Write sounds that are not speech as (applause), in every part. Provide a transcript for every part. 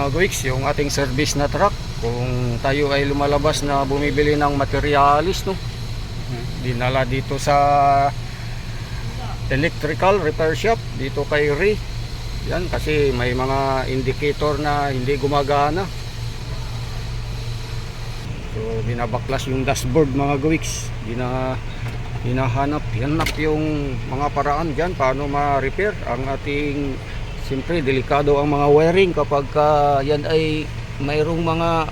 mga guwiks, yung ating service na truck. Kung tayo ay lumalabas na bumibili ng materialis, no? Dinala dito sa electrical repair shop, dito kay Ray. Yan, kasi may mga indicator na hindi gumagana. So, binabaklas yung dashboard mga guwiks. Dina, hinahanap, hanap yung mga paraan dyan, paano ma-repair ang ating Siyempre, delikado ang mga wiring kapag ka yan ay mayroong mga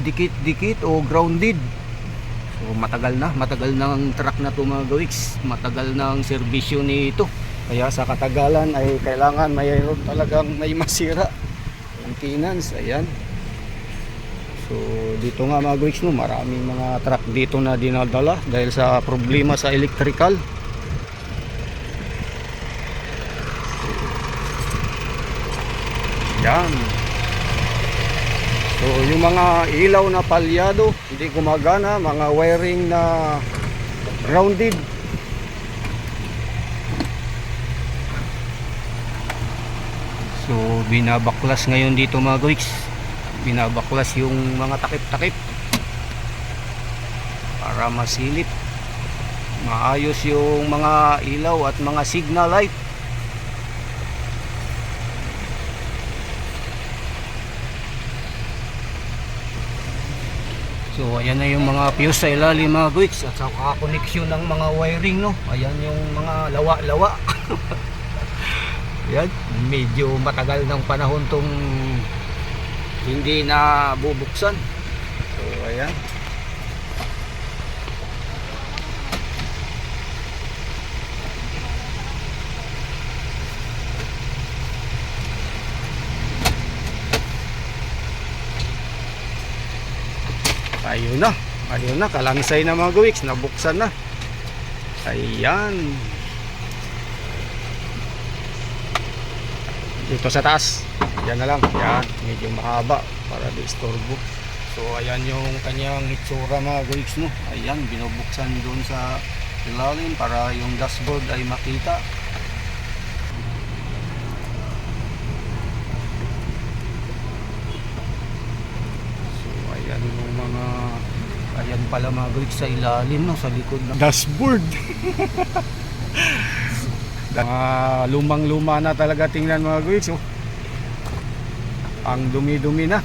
dikit-dikit o grounded. So matagal na, matagal na ang truck na to mga gawiks. Matagal na ang serbisyo nito. Kaya sa katagalan ay kailangan mayroon talagang may masira. Maintenance, ayan. So dito nga mga gawiks no, maraming mga truck dito na dinadala dahil sa problema sa electrical. Yan. So, yung mga ilaw na palyado, hindi gumagana, mga wiring na grounded. So, binabaklas ngayon dito mga guys. Binabaklas yung mga takip-takip para masilip. Maayos yung mga ilaw at mga signal light. So ayan na yung mga fuse sa ilalim mga guys at saka connection ng mga wiring no. Ayan yung mga lawa-lawa. (laughs) Yan, medyo matagal ng panahon tong hindi na bubuksan. So ayan. Ayun na. Ayun na. Kalansay na mga gawiks. Nabuksan na. Ayan. Dito sa taas. Yan na lang. Yan. Medyo mahaba para di istorbo. So ayan yung kanyang itsura mga gawiks mo. Ayan. Binubuksan doon sa ilalim para yung dashboard ay makita. So ayan yung mga ayan pala mga gawiks sa ilalim no, sa likod ng dashboard. (laughs) mga lumang-luma na talaga tingnan mga gawiks oh. Ang dumi-dumi na.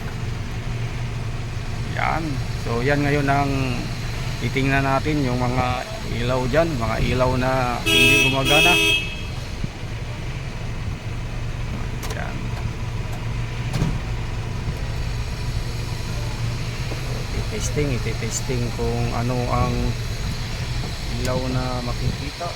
Yan. So yan ngayon ang titingnan natin yung mga ilaw dyan, mga ilaw na hindi gumagana. Yan. Testing iti-testing kung ano ang ilaw na makikita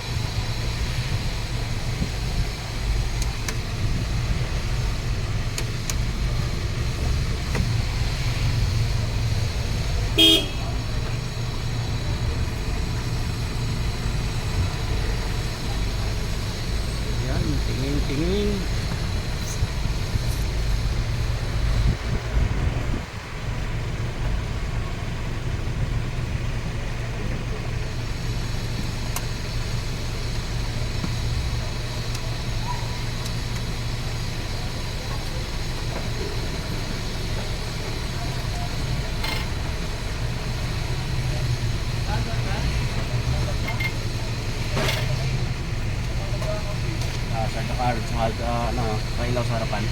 sa car, sa uh, ano, kailaw sa harapan.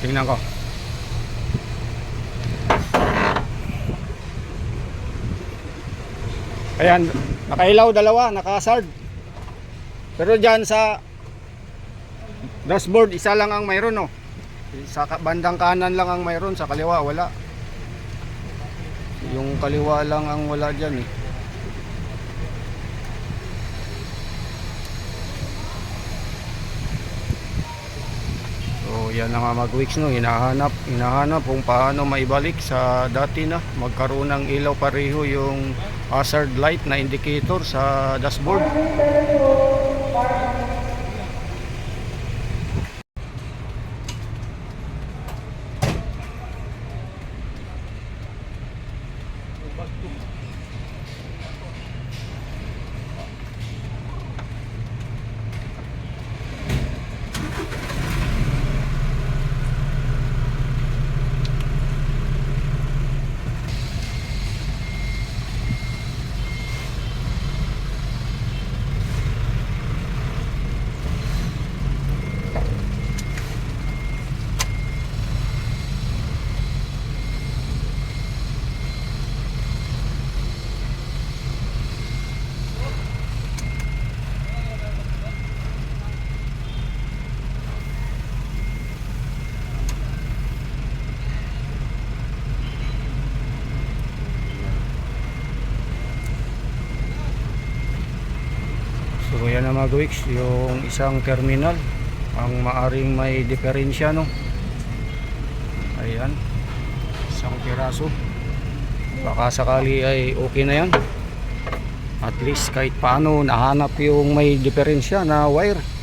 tingnan ko Ayan, nakailaw dalawa, nakasard. Pero dyan sa dashboard, isa lang ang mayroon, no? Sa ka- bandang kanan lang ang mayroon, sa kaliwa wala. Yung kaliwa lang ang wala dyan, eh. yan na nga mag weeks no hinahanap hinahanap kung paano maibalik sa dati na magkaroon ng ilaw pareho yung hazard light na indicator sa dashboard Mga gawiks yung isang terminal ang maaring may diferensya no? Ayan isang piraso. Baka sakali ay okay na yan. At least kahit paano nahanap yung may diferensya na wire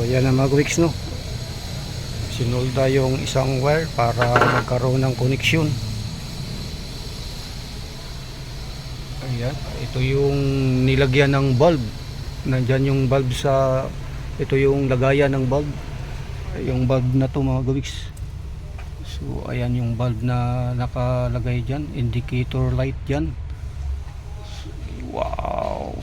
So ayan ang mga weeks no. Sinulda yung isang wire para magkaroon ng koneksyon. Ayan, ito yung nilagyan ng bulb. Nandyan yung bulb sa ito yung lagayan ng bulb. Yung bulb na to mga gawiks. So ayan yung bulb na nakalagay dyan, indicator light dyan. Wow.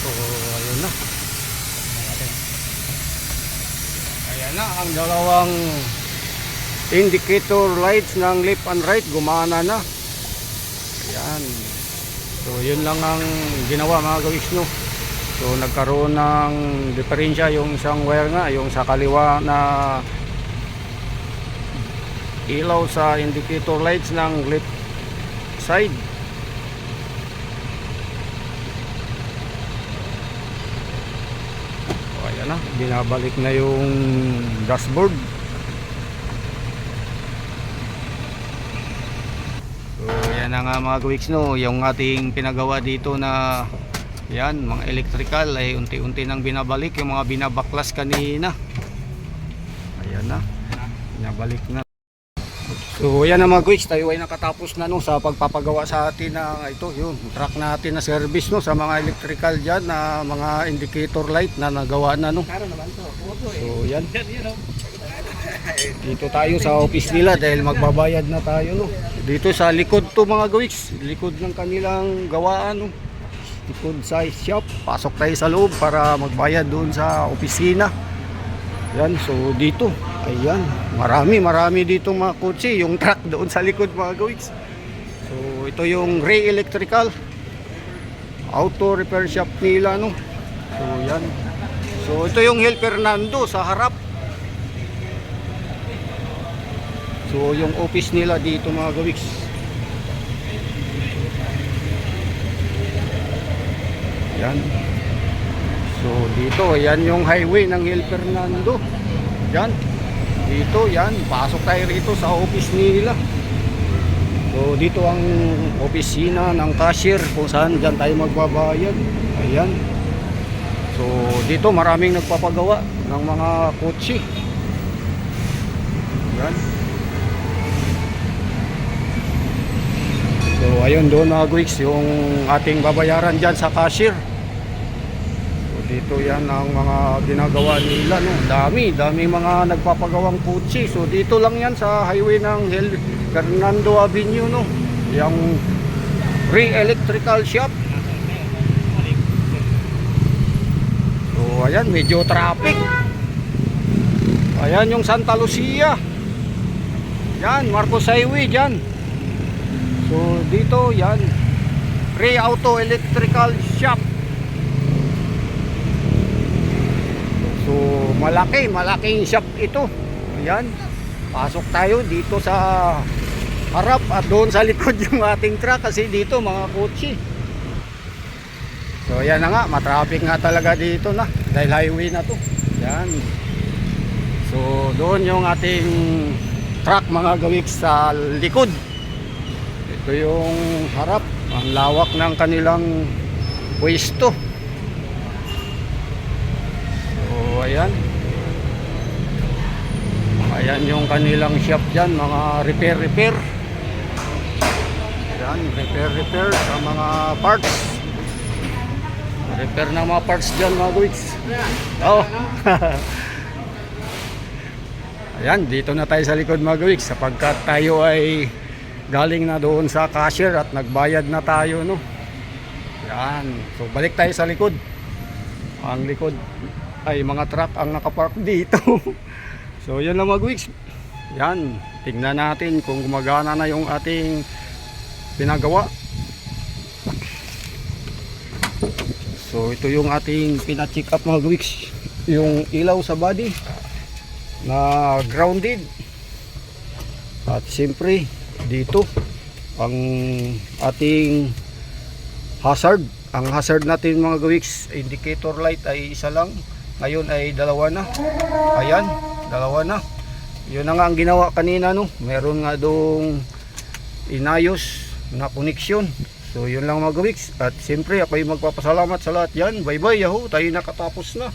So, ayun na. Ayan na, ang dalawang indicator lights ng left and right gumana na. Ayan. So, yun lang ang ginawa mga gawiks no. So, nagkaroon ng diferensya yung isang wire nga, yung sa kaliwa na ilaw sa indicator lights ng left side. Na, binabalik na yung dashboard. So, yan na nga mga gawiks no, yung ating pinagawa dito na yan, mga electrical ay unti-unti nang binabalik yung mga binabaklas kanina. Ayan na, binabalik na. So yan na mga guys, tayo ay nakatapos na no sa pagpapagawa sa atin na ito, yun, truck natin na service no sa mga electrical dyan na mga indicator light na nagawa na no. So yan. Dito tayo sa office nila dahil magbabayad na tayo no. Dito sa likod to mga guys, likod ng kanilang gawaan no. Likod sa shop, pasok tayo sa loob para magbayad doon sa opisina. Yan, so dito, ayan, marami, marami dito mga kotse, yung truck doon sa likod mga gawiks. So ito yung Ray Electrical, auto repair shop nila, no. So yan. So ito yung Hill Fernando sa harap. So yung office nila dito mga gawiks. Yan. So dito, yan yung highway ng Hill Fernando. Yan. Dito, yan. Pasok tayo rito sa office nila. So dito ang opisina ng cashier kung saan dyan tayo magbabayad. Ayan. So dito maraming nagpapagawa ng mga kotse. Yan. So ayun doon mga guys yung ating babayaran dyan sa cashier. Dito yan ang mga ginagawa nila no. Dami, dami mga nagpapagawang kutsi. So dito lang yan sa highway ng Hel Fernando Avenue no. Yung Free Electrical Shop. So ayan, medyo traffic. Ayan yung Santa Lucia. Yan, Marcos Highway dyan. So dito yan Ray Auto Electrical Shop So malaki, malaking shop ito. Ayan. Pasok tayo dito sa harap at doon sa likod (laughs) yung ating truck kasi dito mga kotse. So ayan na nga, matraffic nga talaga dito na dahil highway na to. Yan So doon yung ating truck mga gawik sa likod. Ito yung harap, ang lawak ng kanilang pwesto. So, ayan. Ayan yung kanilang shop dyan, mga repair-repair. Ayan, repair-repair sa mga parts. Repair ng mga parts dyan mga guys. Oh. (laughs) Ayan, dito na tayo sa likod mga guys sapagkat tayo ay galing na doon sa cashier at nagbayad na tayo no yan so balik tayo sa likod ang likod ay mga truck ang nakapark dito (laughs) so yan lang mga weeks yan tingnan natin kung gumagana na yung ating pinagawa. So ito yung ating pina-check up mga weeks yung ilaw sa body na grounded. At siyempre dito ang ating hazard. Ang hazard natin mga gawiks indicator light ay isa lang. Ngayon ay dalawa na. Ayan dalawa na. Yun na nga ang ginawa kanina no? Meron nga dong inayos na connection so yun lang mga gawiks at siyempre ako ay magpapasalamat sa lahat yan. Bye bye yaho tayo nakatapos na